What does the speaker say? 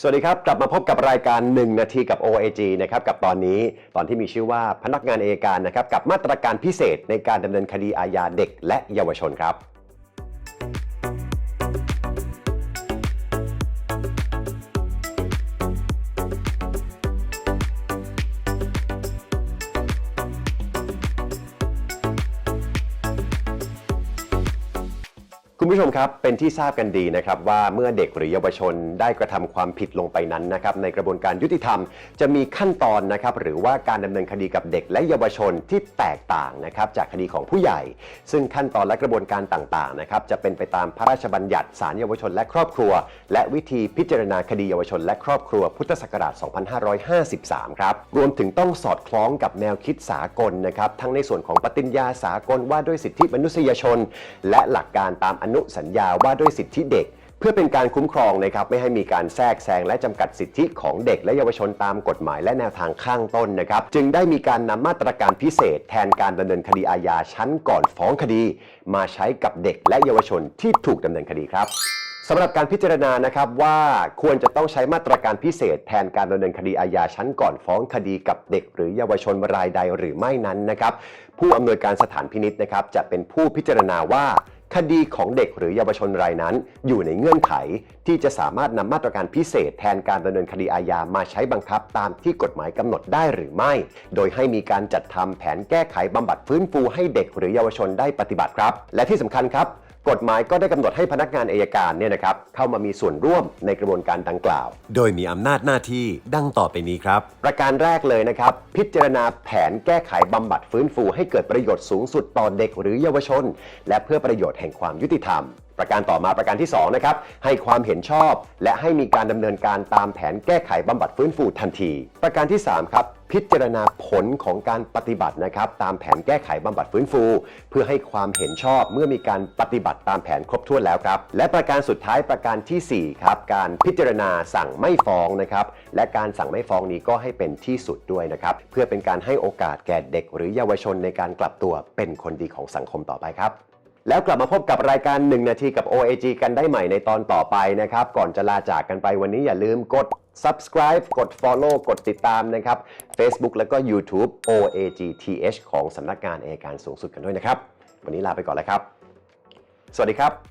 สวัสดีครับ กลับมาพบกับรายการ 1 นาทีกับ OAG นะครับกับตอนนี้ตอนที่มีชื่อว่าพนักงานเอการนะครับกับมาตรการพิเศษในการดำเนินคดีอาญาเด็กและเยาวชนครับ คุณผู้ชมครับเป็นที่ทราบกันดีนะครับว่าเมื่อเด็กหรือเยาวชนได้กระทำความผิดลงไปนั้นนะครับในกระบวนการยุติธรรม จะมีขั้นตอนนะครับหรือว่าการดำเนินคดีกับเด็กและเยาวชนที่แตกต่างนะครับจากคดีของผู้ใหญ่ ซึ่งขั้นตอนและกระบวนการต่างๆนะครับจะเป็นไปตามพระราชบัญญัติศาลเยาวชนและครอบครัว และวิธีพิจารณาคดีเยาวชนและครอบครัวพุทธศักราช 2553 ครับรวมถึงต้องสอดคล้องกับแนวคิดสากลนะครับทั้งในส่วนของปฏิญญาสากลว่าด้วยสิทธิมนุษยชน และหลักการตามอนุสัญญาว่าด้วยสิทธิเด็ก เพื่อเป็นการคุ้มครองนะครับไม่ให้มีการแทรกแซงและจำกัดสิทธิของเด็กและเยาวชนตามกฎหมายและแนวทางข้างต้นนะครับ จึงได้มีการนำมาตรการพิเศษ แทนการดำเนินคดีอาญาชั้นก่อนฟ้องคดี มาใช้กับเด็กและเยาวชนที่ถูกดำเนินคดีครับสำหรับการพิจารณานะครับว่าควรจะต้องใช้มาตรการพิเศษ แทนการดำเนินคดีอาญาชั้นก่อนฟ้องคดีกับเด็ก หรือเยาวชนรายใดหรือไม่นั้นนะครับ ผู้อำนวยการสถานพินิษนะครับจะเป็นผู้พิจารณาว่า คดีของเด็กหรือเยาวชนรายนั้น อยู่ในเงื่อนไขที่จะสามารถนำมาตรการพิเศษแทนการดำเนินคดีอาญามาใช้บังคับตามที่กฎหมายกำหนดได้หรือไม่ โดยให้มีการจัดทำแผนแก้ไขบำบัดฟื้นฟูให้เด็กหรือเยาวชนได้ปฏิบัติครับ และที่สำคัญครับ กฎหมายก็ได้กำหนดให้พนักงานอายการเนี่ยนะครับเข้ามามีส่วนร่วมในกระบวนการดังกล่าว โดยมีอำนาจหน้าที่ดังต่อไปนี้ครับ ประการแรกเลยนะครับ พิจารณาแผนแก้ไขบำบัดฟื้นฟู ให้เกิดประโยชน์สูงสุดต่อเด็กหรือเยาวชน และเพื่อประโยชน์แห่งความยุติธรรม ประการต่อมาประการที่2นะครับให้ความเห็นชอบ และให้มีการดำเนินการตามแผนแก้ไขบำบัดฟื้นฟูทันที ประการที่3ครับพิจารณาผลของการปฏิบัตินะครับตามแผนแก้ไขบำบัดฟื้นฟู เพื่อให้ความเห็นชอบเมื่อมีการปฏิบัติตามแผนครบถ้วนแล้วครับและประการสุดท้ายประการที่4ครับการพิจารณาสั่งไม่ฟ้องนะครับและการสั่งไม่ฟ้องนี้ก็ให้เป็นที่สุดด้วยนะครับเพื่อเป็นการให้โอกาสแก่เด็ก หรือเยาวชนในการกลับตัวเป็นคนดีของสังคมต่อไปครับ แล้วกลับมาพบกับรายการ 1 นาทีกับ OAG กันได้ใหม่ในตอนต่อไปนะครับ ก่อนจะลาจากกันไปวันนี้อย่าลืมกด subscribe กด follow กดติดตามนะครับ Facebook แล้วก็ YouTube OAGTH ของสำนักงานอัยการสูงสุดกันด้วยนะครับ วันนี้ลาไปก่อนแล้วครับ สวัสดีครับ